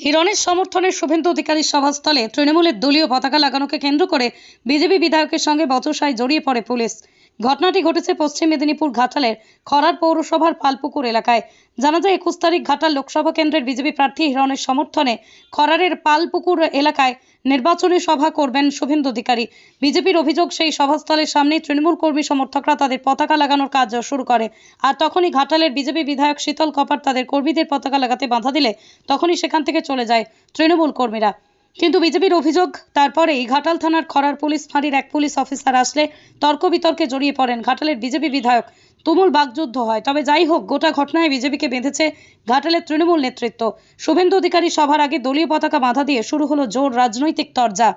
হিরণের সমর্থনে শুভেন্দু অধিকারীর সভাস্থলে তৃণমূলের দলীয় পতাকা লাগানোকে কেন্দ্র করে বিজেপি বিধায়কের সঙ্গে বচসায় জড়িয়ে পড়ে পুলিশ। ঘটনাটি ঘটেছে পশ্চিম মেদিনীপুর ঘাটালের খরার পৌরসভার পালপুকুর এলাকায়। জানা যায়, একুশ তারিখ ঘাটাল লোকসভা কেন্দ্রের বিজেপি প্রার্থী হিরণের সমর্থনে খরারের পালপুকুর এলাকায় নির্বাচনী সভা করবেন শুভেন্দু অধিকারী। বিজেপির অভিযোগ, সেই সভাস্থলের সামনে তৃণমূল কর্মী সমর্থকরা তাদের পতাকা লাগানোর কাজ শুরু করে। আর তখনই ঘাটালের বিজেপি বিধায়ক শীতল কপার তাদের কর্মীদের পতাকা লাগাতে বাধা দিলে তখনই সেখান থেকে চলে যায় তৃণমূল কর্মীরা। কিন্তু বিজেপির অভিযোগ, তারপরেই ঘাটাল থানার খরার পুলিশ ফাঁড়ির এক পুলিশ অফিসার আসলে তর্ক বিতর্কে জড়িয়ে পড়েন ঘাটালের বিজেপি বিধায়ক তুমুল বাগযুদ্ধ হয়। তবে যাই হোক গোটা ঘটনায় বিজেপিকে বেঁধেছে ঘাটালের তৃণমূল নেতৃত্ব। শুভেন্দু অধিকারী সভার আগে দলীয় পতাকা বাধা দিয়ে শুরু হলো জোর রাজনৈতিক তরজা।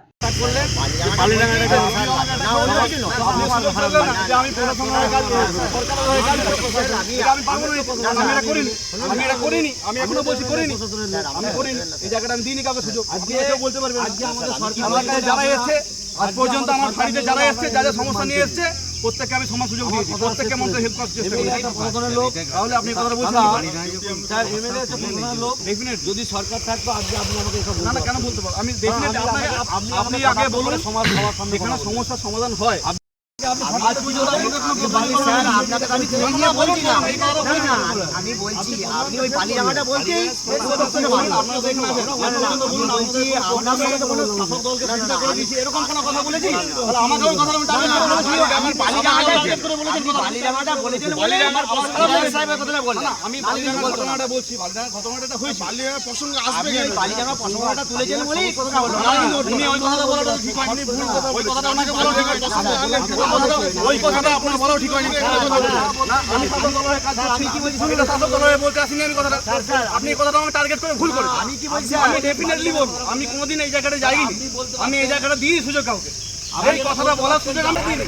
আজ পর্যন্ত আমার বাড়িতে যারা এসছে যাদের সমস্যা নিয়ে এসছে প্রত্যেককে আমি সমান সুযোগ দিয়েছি। প্রত্যেককে মন্ত্রী হেল্প করার চেষ্টা তাহলে আপনি কথা বলছেন। যদি সরকার থাকতো আজকে আপনি আমাকে এসব না না কেন বলতে পারব? আমি আপনি আগে বলুন সমাজ সামনে সমস্যার সমাধান হয় আমি বলছি আপনি ওই। বলছি এরকম কোনো কথা বলেছি কথা আমি বলেছেন। পালিরাঙাটা বলেছেন। বলে আমার সাহেবের কথাটা বললেন আমি বালিরাঙার ঘটনাটা বলছি। বালিরাঙার ঘটনাটা হয়েছে। বালিরাঙার প্রসঙ্গ আপনি ওই পালিরাঙা প্রসঙ্গটা তুলেছেন বলেই এই কথাটা উনি ওই কথাটা বলাটা ঠিক হয়নি। ভুল কথা ওই কথাটা ওনাকে বলা ঠিক হয়নি। ওই কথাটা আপনার বলাও ঠিক হয়নি আমি শাসক দলের কাজ করছি এটা শাসক দলের বলতে আসিনি আমি কথাটা আপনি এই কথাটা আমাকে টার্গেট করে ভুল করেছেন আমি কি বলছি আমি ডেফিনেটলি বলব আমি কোনোদিন এই জায়গাটা যাইনি আমি এই জায়গাটা দিই সুযোগ কাউকে এই কথাটা বলার সুযোগ আমি দিইনি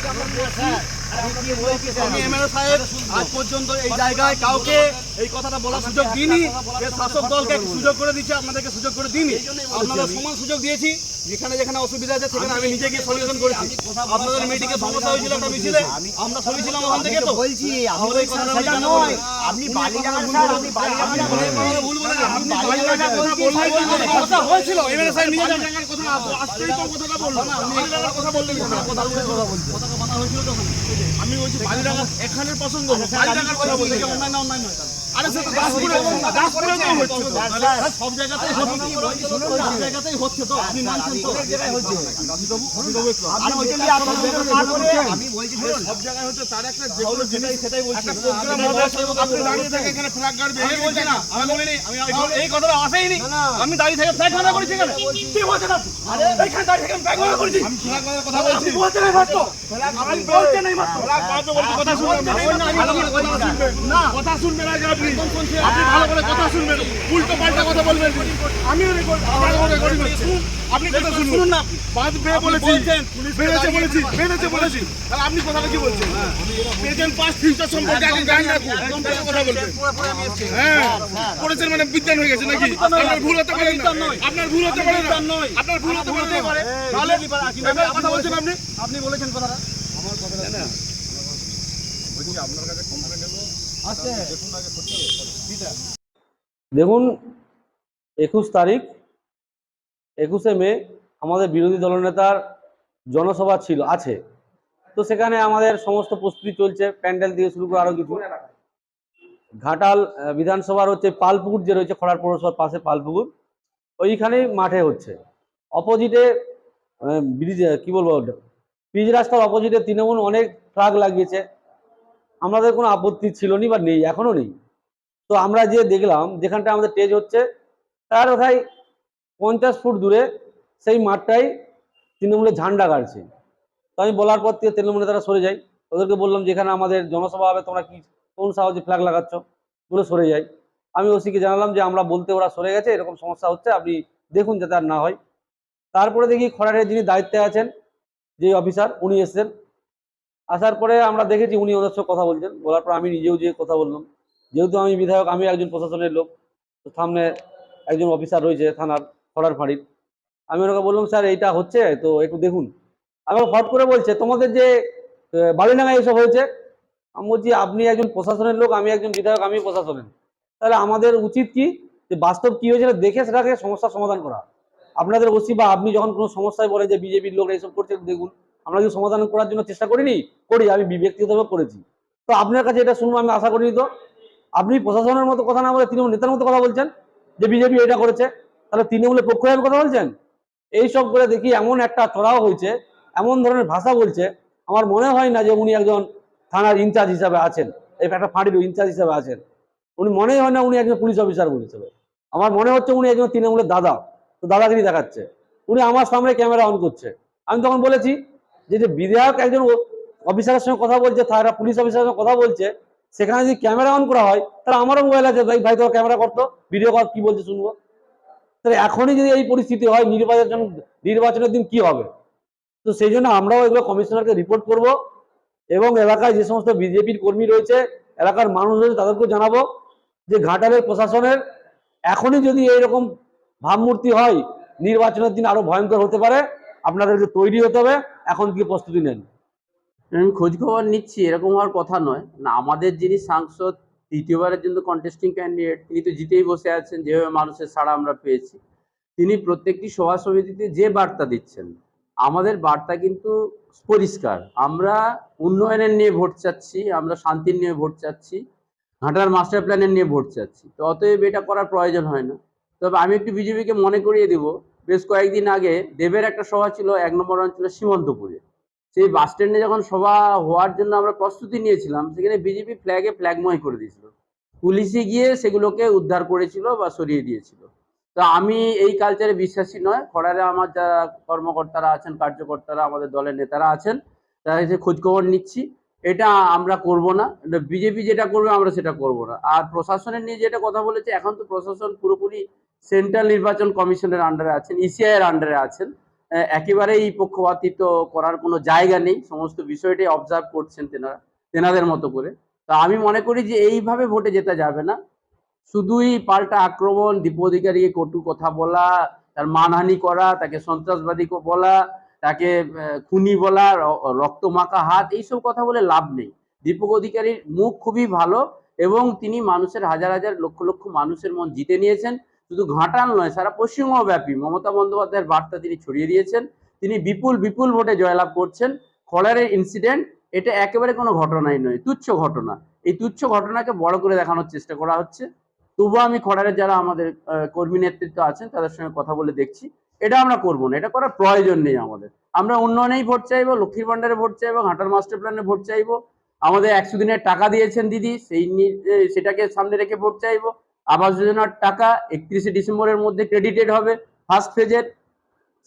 আমি এমএলএ সাহেব আজ পর্যন্ত এই জায়গায় কাউকে এই কথাটা বলার সুযোগ দিইনি। যে শাসক দলকে সুযোগ করে দিচ্ছে আপনাদেরকে সুযোগ করে দিইনি। আপনাদের সমান সুযোগ দিয়েছি যেখানে যেখানে অসুবিধা আছে সেখানে আমি নিজে গিয়ে সলিউশন করেছি। আপনাদের মিটিংয়ে সমস্যা হয়েছিল একটা মিছিলে আমরা সরিয়েছিলাম ওখান থেকে তো। বলছি আমি আমাদের কেন নয়? আপনি ভুল বলেছেন আপনি কথা হয়েছিল এমএলএ সাহেব নিজে জানেন কথা আসতেই তো কথাটা বললাম আমি কথা বললেন। কথা কথা কথা হয়েছিল তখন আমি বলছি বালিরাঙা এখানের প্রসঙ্গ বালিরাঙার কথা বলছি অন্যান্য অন্যান্য আরে সে তো দাসপুরে দাসপুরে তো হচ্ছে। সব জায়গাতেই হচ্ছে। সব জায়গাতেই হচ্ছে। তো। আপনি মানছেন তো? রাজীববাবু রাজীববাবু একটু আমি ওইটা নিয়ে আপনার সঙ্গে না করে আমি বলছি সব জায়গায় হচ্ছে তার একটা যে কোনো জিনিস সেটাই বলছি। আপনি দাঁড়িয়ে থেকে এখানে ফ্ল্যাগ গাড়বে আমি বলছি না। আমি বলিনি আমি এই- এই কথাটা আসেইনি। আমি দাঁড়িয়ে থেকে ফ্ল্যাগ গাড়া করেছি এখানে। কি বলছেন আপনি আরে এইখানে দাঁড়িয়ে থেকে ফ্ল্যাগ গাড়া করেছি। আমি ফ্ল্যাগ গাড়ার কথা বলছি। বলছেন এই মাত্র। আপনি বলছেন এই মাত্র। ফ্ল্যাগ গাড়াতে বলছি কথা শুনবেন ভালো কথা শুনবেন না। কথা শুনবেন আগে আপনি আপনি ভালো করে কথা শুনবেন। উল্টো পাল্টা কথা বলবেন। আমিও রেকর্ড আমার রেকর্ডিং হচ্ছে আপনি কথা শুনুন। না বাদ বেয়ে বলেছি। বেড়েছে বলেছি বেড়েছে বলেছি। তাহলে আপনি কথাটা কি বলছেন? প্রেজেন্ট পাস্ট ফিউচার সম্পর্কে আগে জ্ঞান রাখুন। কথা বলবেন। হ্যাঁ। পড়েছেন মানে বিজ্ঞান হয়ে গেছে নাকি? আপনার ভুল হতে পারে না। আপনার ভুল হতে পারে না। আপনার ভুল হতে পারে তাহলে কথা বলছেন আপনি? আপনি বলেছেন কথাটা। দেখুন, একুশ তারিখ, একুশে মে আমাদের বিরোধী দলনেতার জনসভা ছিল, আছে। তো সেখানে আমাদের সমস্ত প্রস্তুতি চলছে, প্যান্ডেল দিয়ে শুরু করে আরও কিছু। ঘাটাল বিধানসভার হচ্ছে পালপুকুর যে রয়েছে, খড়ার পৌরসভার পাশে পালপুকুর, ওইখানেই মাঠে হচ্ছে। অপোজিটে ব্রিজ কি বলব পিচ রাস্তার অপোজিটে তৃণমূল অনেক ট্রাক লাগিয়েছে। আমাদের কোনো আপত্তি ছিল নি বা নেই, এখনও নেই। তো আমরা যে দেখলাম যেখানটা আমাদের স্টেজ হচ্ছে, তার কোথায় পঞ্চাশ ফুট দূরে সেই মাঠটাই তৃণমূলের ঝান্ডা গাড়ছে। তো আমি বলার পর থেকে তৃণমূলে তারা সরে যায়। ওদেরকে বললাম, যেখানে আমাদের জনসভা হবে, তোমরা কি, কোন সাহসে ফ্ল্যাগ লাগাচ্ছ? বলে সরে যাই আমি ওসিকে জানালাম যে, আমরা বলতে ওরা সরে গেছে, এরকম সমস্যা হচ্ছে, আপনি দেখুন যাতে আর না হয়। তারপরে দেখি খড়ারের যিনি দায়িত্বে আছেন, যে অফিসার উনি এসেছেন। আসার পরে আমরা দেখেছি উনি ওদের সঙ্গে কথা বলছেন। বলার পর আমি নিজেও যে কথা বললাম, যেহেতু আমি বিধায়ক, আমি একজন প্রশাসনের লোক, তো সামনে একজন অফিসার রয়েছে থানার খড়ার ফাঁড়ির। আমি ওনাকে বললাম, স্যার, এইটা হচ্ছে, তো একটু দেখুন। আমাকে হট করে বলছে, তোমাদের যে বালিডাঙ্গা এসব হয়েছে? আমি বলছি, আপনি একজন প্রশাসনের লোক, আমি একজন বিধায়ক, আমি প্রশাসনের। তাহলে আমাদের উচিত কি যে বাস্তব কি হয়েছে দেখে সেটাকে সমস্যার সমাধান করা। আপনাদের ওসি বা আপনি যখন কোনো সমস্যায় বলে যে বিজেপির লোক এইসব করছে দেখুন। আমরা কি সমাধান করার জন্য চেষ্টা করিনি, করি, আমি ব্যক্তিগতভাবে করেছি। তো আপনার কাছে এটা শুনব, আমি আশা করিনি তো। আপনি প্রশাসনের মতো কথা না বলে তৃণমূল নেতার মতো কথা বলছেন, যে বিজেপি এটা করেছে, তাহলে তৃণমূলের পক্ষ হয়ে কথা বলছেন? এই সব করে দেখি এমন একটা চড়াও হয়েছে, এমন ধরনের ভাষা বলছে, আমার মনে হয় না যে উনি একজন থানার ইনচার্জ হিসাবে আছেন, এই একটা ফাঁড়ির ইনচার্জ হিসাবে আছেন। উনি মনে হয় না উনি একজন পুলিশ অফিসার হিসেবে আমার মনে হচ্ছে উনি একজন তৃণমূলের দাদা, তো দাদাগিরি দেখাচ্ছে। উনি আমার সামনে ক্যামেরা অন করছে। আমি তখন বলেছি যে যে বিধায়ক একজন অফিসারের সঙ্গে কথা বলছে, তারা পুলিশ অফিসারের সঙ্গে কথা বলছে, সেখানে যদি ক্যামেরা অন করা হয়, তাহলে আমারও মোবাইল আছে, ভাই ভাই তোর ক্যামেরা করতো ভিডিও কল কি বলছে শুনব? তাহলে এখনই যদি এই পরিস্থিতি হয়, নির্বাচন, নির্বাচনের দিন কি হবে? তো সেই জন্য আমরাও এগুলো কমিশনারকে রিপোর্ট করব এবং এলাকায় যে সমস্ত বিজেপির কর্মী রয়েছে, এলাকার মানুষ রয়েছে, তাদেরকেও জানাব যে ঘাটালের প্রশাসনের এখনই যদি এইরকম ভাবমূর্তি হয়, নির্বাচনের দিন আরও ভয়ঙ্কর হতে পারে। আপনাদেরকে তৈরি হতে হবে, এখন থেকে প্রস্তুতি নেন? আমি খোঁজ খবর নিচ্ছি, এরকম হওয়ার কথা নয়। না, আমাদের যিনি সাংসদ দ্বিতীয়বারের জন্য কন্টেস্টিং ক্যান্ডিডেট তিনি তো জিতেই বসে আছেন, যেভাবে মানুষের সাড়া আমরা পেয়েছি। তিনি প্রত্যেকটি সভা সমিতিতে যে বার্তা দিচ্ছেন, আমাদের বার্তা কিন্তু পরিষ্কার। আমরা উন্নয়নের নিয়ে ভোট চাচ্ছি, আমরা শান্তির নিয়ে ভোট চাচ্ছি ঘাটার মাস্টার প্ল্যানের নিয়ে ভোট চাচ্ছি। তো অতএব এটা করার প্রয়োজন হয় না। তবে আমি একটু বিজেপিকে মনে করিয়ে দেব বেশ কয়েকদিন আগে দেবের একটা সভা ছিল, এক নম্বর অঞ্চলের সীমন্তপুরে। সেই বাস স্ট্যান্ডে যখন সভা হওয়ার জন্য আমরা প্রস্তুতি নিয়েছিলাম, সেখানে বিজেপি ফ্ল্যাগে ফ্ল্যাগময় করে দিয়েছিল। পুলিশে গিয়ে সেগুলোকে উদ্ধার করেছিল বা সরিয়ে দিয়েছিল। তো আমি এই কালচারে বিশ্বাসী নয়, খড়ারে আমার যারা কর্মকর্তারা আছেন, কার্যকর্তারা, আমাদের দলের নেতারা আছেন, তারা এসে খোঁজখবর নিচ্ছি। এটা আমরা করব না বিজেপি যেটা করবে আমরা সেটা করব না। আর প্রশাসনের নিয়ে যেটা কথা বলেছে, এখন তো প্রশাসন পুরোপুরি সেন্ট্রাল নির্বাচন কমিশনের আন্ডারে আছেন ইসিআই এর আন্ডারে আছেন। একেবারেই পক্ষপাতিত্ব করার কোনো জায়গা নেই, সমস্ত বিষয়টাই অবজার্ভ করছেন তেনারা, তেনাদের মতো করে। তা আমি মনে করি যে এইভাবে ভোটে যেতে যাবে না। শুধুই পাল্টা আক্রমণ, দীপ অধিকারীকে কটু কথা বলা, তার মানহানি করা, তাকে সন্ত্রাসবাদী বলা তাকে খুনি বলা রক্ত মাখা হাত, এইসব কথা বলে লাভ নেই। দীপক অধিকারীর মুখ খুবই ভালো এবং তিনি মানুষের হাজার হাজার, লক্ষ লক্ষ মানুষের মন জিতে নিয়েছেন। শুধু ঘাটাল নয়, সারা পশ্চিমবঙ্গ ব্যাপী মমতা বন্দ্যোপাধ্যায়ের বার্তা তিনি ছড়িয়ে দিয়েছেন। তিনি বিপুল বিপুল ভোটে জয়লাভ করছেন। খড়ারের ইনসিডেন্ট এটা একেবারে কোনো ঘটনাই নয়, তুচ্ছ ঘটনা। এই তুচ্ছ ঘটনাকে বড় করে দেখানোর চেষ্টা করা হচ্ছে। তবুও আমি খড়ারের যারা আমাদের কর্মী নেতৃত্ব আছেন, তাদের সঙ্গে কথা বলে দেখছি। এটা আমরা করব না, এটা করার প্রয়োজন নেই আমাদের। আমরা উন্নয়নেই ভোট চাইব, লক্ষ্মীর ভান্ডারে ভোট চাইব ঘাটার মাস্টার প্ল্যানে ভোট চাইব। আমাদের একশো দিনের টাকা দিয়েছেন দিদি, সেই সেটাকে সামনে রেখে ভোট চাইব। আবাস যোজনার টাকা একত্রিশে ডিসেম্বরের মধ্যে ক্রেডিটেড হবে ফার্স্ট ফেজের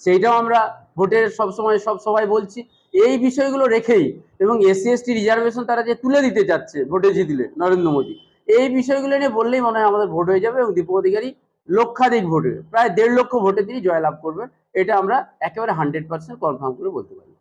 সেইটাও আমরা ভোটের সব সময়, সব সবাই বলছি। এই বিষয়গুলো রেখেই এবং এসসি এসটি রিজার্ভেশন তারা যে তুলে দিতে যাচ্ছে ভোটে জিতলে নরেন্দ্র মোদী, এই বিষয়গুলো নিয়ে বললেই মনে হয় আমাদের ভোট হয়ে যাবে এবং দীপক অধিকারী লক্ষাধিক ভোটে, প্রায় দেড় লক্ষ ভোটে তিনি জয়লাভ করবেন। এটা আমরা একেবারে হান্ড্রেড পার্সেন্ট কনফার্ম করে বলতে পারি।